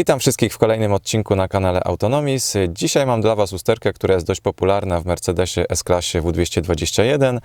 Witam wszystkich w kolejnym odcinku na kanale Autonomis. Dzisiaj mam dla Was usterkę, która jest dość popularna w Mercedesie S-klasie W221,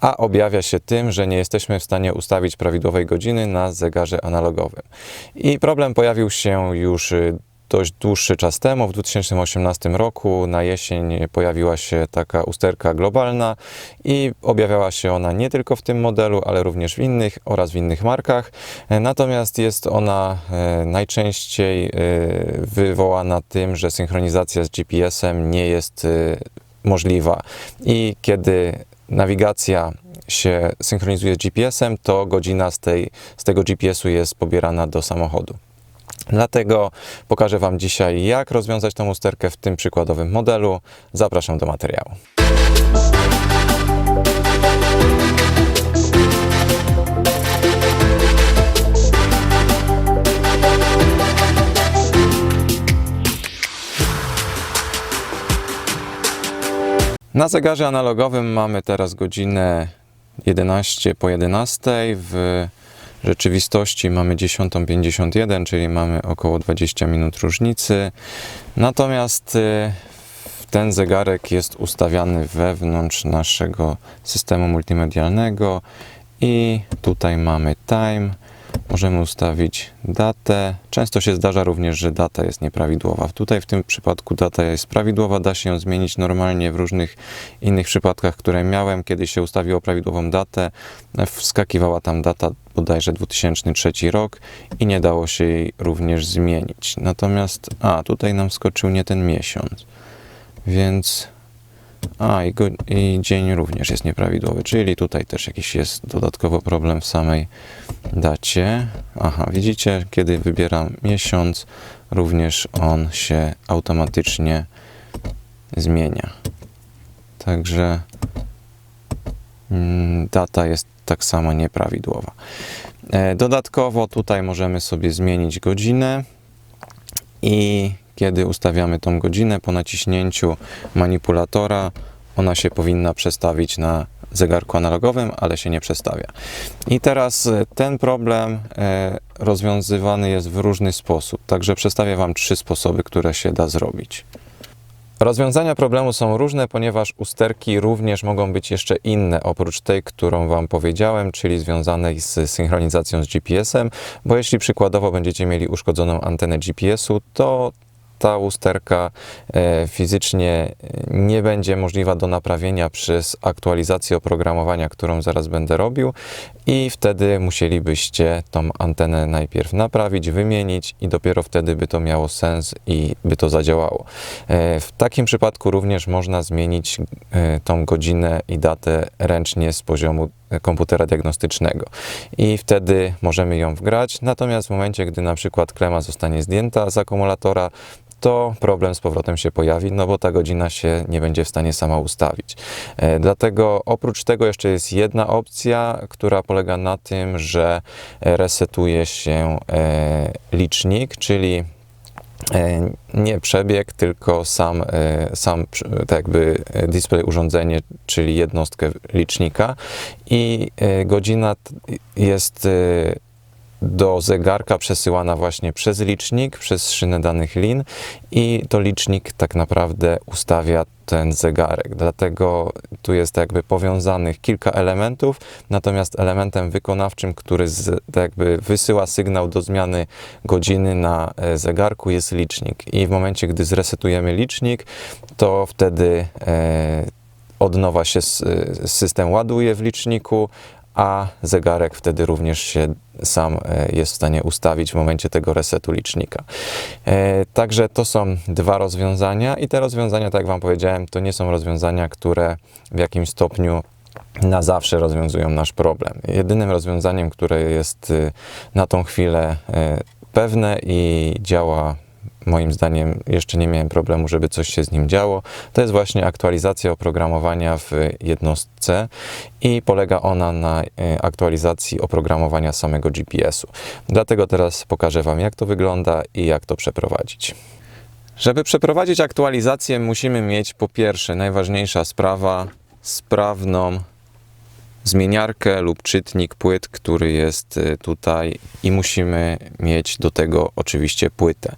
a objawia się tym, że nie jesteśmy w stanie ustawić prawidłowej godziny na zegarze analogowym. I problem pojawił się już y, dość dłuższy czas temu, w 2018 roku na jesień pojawiła się taka usterka globalna i objawiała się ona nie tylko w tym modelu, ale również w innych oraz w innych markach. Natomiast jest ona e, najczęściej e, wywołana tym, że synchronizacja z GPS-em nie jest e, możliwa i kiedy nawigacja się synchronizuje z GPS-em, to godzina z, tej, z tego GPS-u jest pobierana do samochodu. Dlatego pokażę Wam dzisiaj, jak rozwiązać tą usterkę w tym przykładowym modelu. Zapraszam do materiału. Na zegarze analogowym mamy teraz godzinę 11 po 11. W rzeczywistości mamy 10.51, czyli mamy około 20 minut różnicy. Natomiast y, ten zegarek jest ustawiany wewnątrz naszego systemu multimedialnego i tutaj mamy time. Możemy ustawić datę. Często się zdarza również, że data jest nieprawidłowa. Tutaj w tym przypadku data jest prawidłowa, da się ją zmienić normalnie w różnych innych przypadkach, które miałem. Kiedy się ustawiło prawidłową datę, wskakiwała tam data bodajże 2003 rok i nie dało się jej również zmienić. Natomiast, a tutaj nam skoczył nie ten miesiąc, więc a, i, go, i dzień również jest nieprawidłowy, czyli tutaj też jakiś jest dodatkowo problem w samej dacie. Aha, widzicie, kiedy wybieram miesiąc, również on się automatycznie zmienia. Także mm, data jest tak samo nieprawidłowa. E, Dodatkowo tutaj możemy sobie zmienić godzinę i kiedy ustawiamy tą godzinę po naciśnięciu manipulatora, ona się powinna przestawić na zegarku analogowym, ale się nie przestawia. I teraz e, ten problem e, rozwiązywany jest w różny sposób, także przedstawię Wam trzy sposoby, które się da zrobić. Rozwiązania problemu są różne, ponieważ usterki również mogą być jeszcze inne, oprócz tej, którą Wam powiedziałem, czyli związanej z synchronizacją z GPS-em, bo jeśli przykładowo będziecie mieli uszkodzoną antenę GPS-u, to ta usterka e, fizycznie nie będzie możliwa do naprawienia przez aktualizację oprogramowania, którą zaraz będę robił i wtedy musielibyście tą antenę najpierw naprawić, wymienić i dopiero wtedy by to miało sens i by to zadziałało. E, W takim przypadku również można zmienić e, tą godzinę i datę ręcznie z poziomu komputera diagnostycznego i wtedy możemy ją wgrać. Natomiast w momencie, gdy na przykład klema zostanie zdjęta z akumulatora, to problem z powrotem się pojawi, no bo ta godzina się nie będzie w stanie sama ustawić. E, Dlatego oprócz tego jeszcze jest jedna opcja, która polega na tym, że resetuje się e, licznik, czyli e, nie przebieg, tylko sam, sam tak jakby display urządzenie, czyli jednostkę licznika i godzina jest do zegarka przesyłana właśnie przez licznik, przez szynę danych lin i to licznik tak naprawdę ustawia ten zegarek. Dlatego tu jest jakby powiązanych kilka elementów, natomiast elementem wykonawczym, który z, tak jakby wysyła sygnał do zmiany godziny na e, zegarku jest licznik. I w momencie, gdy zresetujemy licznik, to wtedy e, od nowa się s- system ładuje w liczniku, a zegarek wtedy również się sam e, jest w stanie ustawić w momencie tego resetu licznika. E, Także to są dwa rozwiązania i te rozwiązania, tak jak Wam powiedziałem, to nie są rozwiązania, które w jakimś stopniu na zawsze rozwiązują nasz problem. Jedynym rozwiązaniem, które jest y, na tą chwilę e, pewne i działa moim zdaniem jeszcze nie miałem problemu, żeby coś się z nim działo. To jest właśnie aktualizacja oprogramowania w jednostce i polega ona na e, aktualizacji oprogramowania samego GPS-u. Dlatego teraz pokażę Wam, jak to wygląda i jak to przeprowadzić. Żeby przeprowadzić aktualizację, musimy mieć po pierwsze, najważniejsza sprawa, sprawną zmieniarkę lub czytnik płyt, który jest y, tutaj i musimy mieć do tego oczywiście płytę.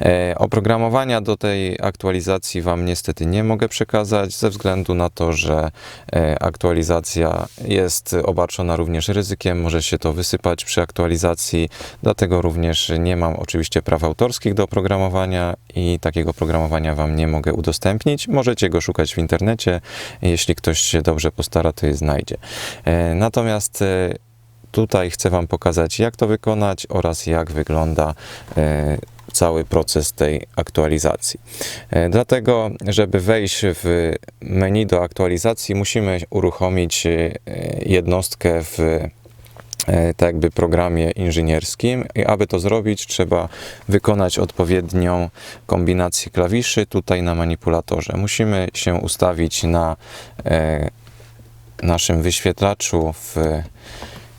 E, Oprogramowania do tej aktualizacji Wam niestety nie mogę przekazać ze względu na to, że e, aktualizacja jest obarczona również ryzykiem, może się to wysypać przy aktualizacji, dlatego również nie mam oczywiście praw autorskich do oprogramowania i takiego oprogramowania Wam nie mogę udostępnić. Możecie go szukać w internecie, jeśli ktoś się dobrze postara, to je znajdzie. E, Natomiast e, tutaj chcę Wam pokazać, jak to wykonać oraz jak wygląda e, cały proces tej aktualizacji. Dlatego, żeby wejść w menu do aktualizacji, musimy uruchomić jednostkę w tak jakby programie inżynierskim i aby to zrobić trzeba wykonać odpowiednią kombinację klawiszy tutaj na manipulatorze. Musimy się ustawić na naszym wyświetlaczu w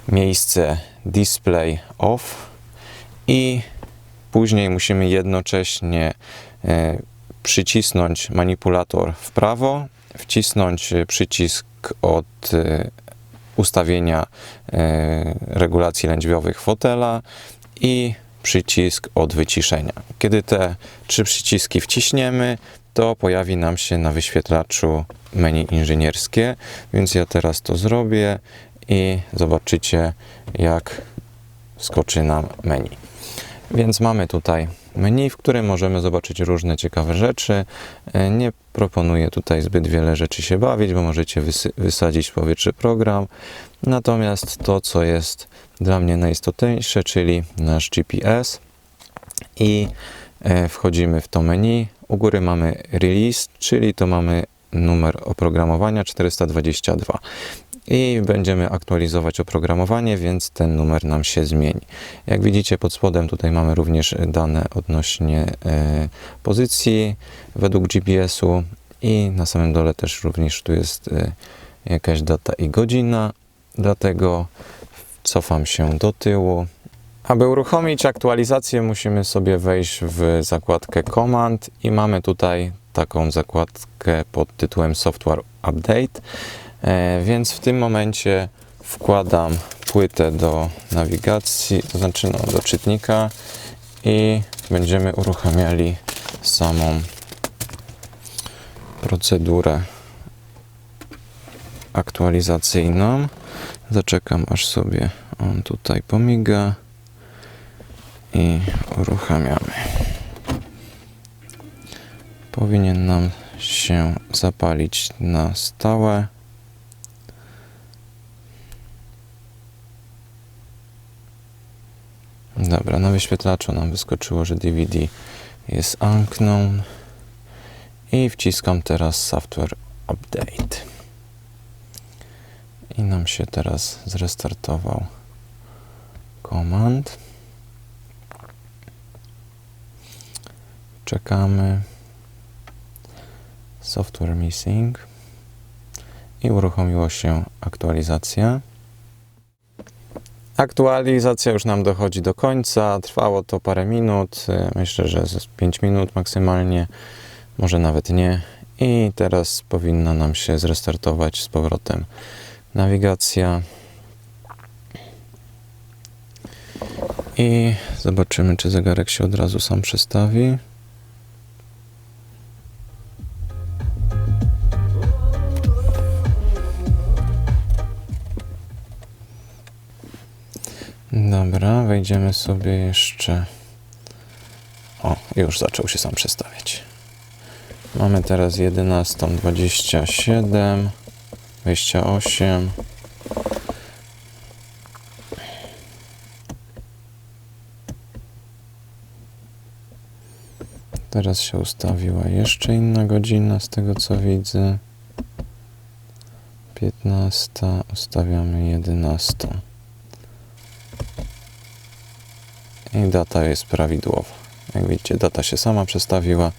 miejsce display off i później musimy jednocześnie e, przycisnąć manipulator w prawo, wcisnąć przycisk od e, ustawienia e, regulacji lędźwiowych fotela i przycisk od wyciszenia. Kiedy te trzy przyciski wciśniemy, to pojawi nam się na wyświetlaczu menu inżynierskie, więc ja teraz to zrobię i zobaczycie jak skoczy nam menu. Więc mamy tutaj menu, w którym możemy zobaczyć różne ciekawe rzeczy. Nie proponuję tutaj zbyt wiele rzeczy się bawić, bo możecie wysadzić w powietrze program. Natomiast to, co jest dla mnie najistotniejsze, czyli nasz GPS i e, wchodzimy w to menu. U góry mamy release, czyli to mamy numer oprogramowania 422 i będziemy aktualizować oprogramowanie, więc ten numer nam się zmieni. Jak widzicie pod spodem tutaj mamy również dane odnośnie e, pozycji według GPS-u i na samym dole też również tu jest e, jakaś data i godzina, dlatego cofam się do tyłu. Aby uruchomić aktualizację musimy sobie wejść w zakładkę Command i mamy tutaj taką zakładkę pod tytułem Software Update. E, więc w tym momencie wkładam płytę do nawigacji, to znaczy no, do czytnika i będziemy uruchamiali samą procedurę aktualizacyjną. Zaczekam aż sobie on tutaj pomiga i uruchamiamy. Powinien nam się zapalić na stałe. Dobra, na wyświetlaczu nam wyskoczyło, że DVD jest unknown i wciskam teraz Software Update. I nam się teraz zrestartował komand. Czekamy. Software missing. I uruchomiło się aktualizacja. Aktualizacja już nam dochodzi do końca. Trwało to parę minut. Myślę, że z 5 minut maksymalnie, może nawet nie. I teraz powinna nam się zrestartować z powrotem nawigacja. I zobaczymy, czy zegarek się od razu sam przestawi. Dobra, wejdziemy sobie jeszcze. O, już zaczął się sam przestawiać. Mamy teraz 11.27, 28. Teraz się ustawiła jeszcze inna godzina, z tego co widzę. 15, ustawiamy 11. I data jest prawidłowa. Jak widzicie, data się sama przestawiła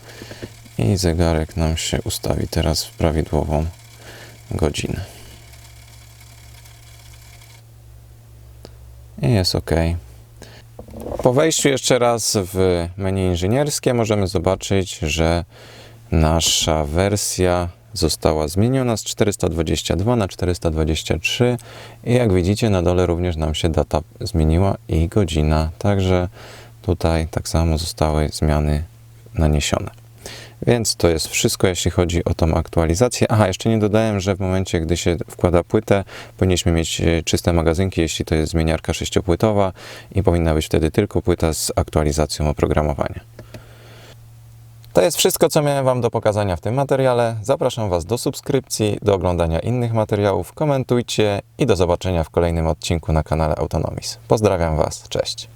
i zegarek nam się ustawi teraz w prawidłową godzinę. I jest OK. Po wejściu jeszcze raz w menu inżynierskie możemy zobaczyć, że nasza wersja została zmieniona z 422 na 423 i jak widzicie na dole również nam się data zmieniła i godzina, także tutaj tak samo zostały zmiany naniesione. Więc to jest wszystko, jeśli chodzi o tą aktualizację. Aha, jeszcze nie dodałem, że w momencie, gdy się wkłada płytę, powinniśmy mieć e, czyste magazynki, jeśli to jest zmieniarka sześciopłytowa i powinna być wtedy tylko płyta z aktualizacją oprogramowania. To jest wszystko, co miałem Wam do pokazania w tym materiale. Zapraszam Was do subskrypcji, do oglądania innych materiałów, komentujcie i do zobaczenia w kolejnym odcinku na kanale Autonomis. Pozdrawiam Was, cześć.